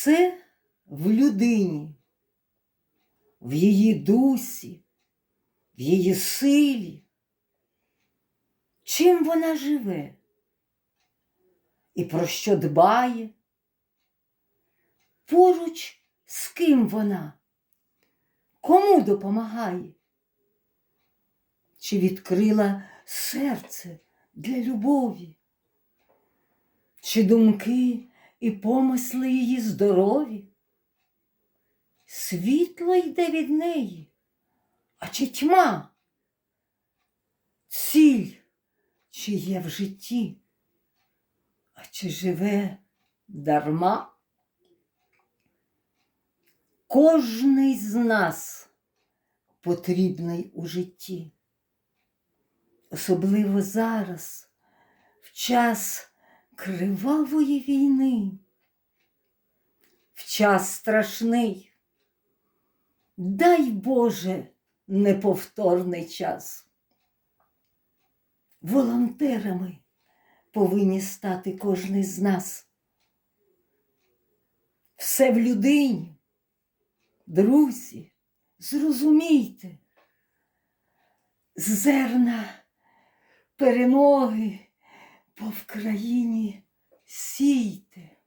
Все в людині, в її дусі, в її силі. Чим вона живе і про що дбає? Поруч з ким вона? Кому допомагає? Чи відкрила серце для любові? Чи думки і помисли її здорові? Світло йде від неї, а чи тьма? Ціль, чи є в житті, а чи живе дарма? Кожний з нас потрібний у житті, особливо зараз, в час кривавої війни, в час страшний. Дай Боже неповторний час. Волонтерами повинні стати кожний з нас. Все в людині. Друзі, зрозумійте, зерна перемоги по Вкраїні сійте.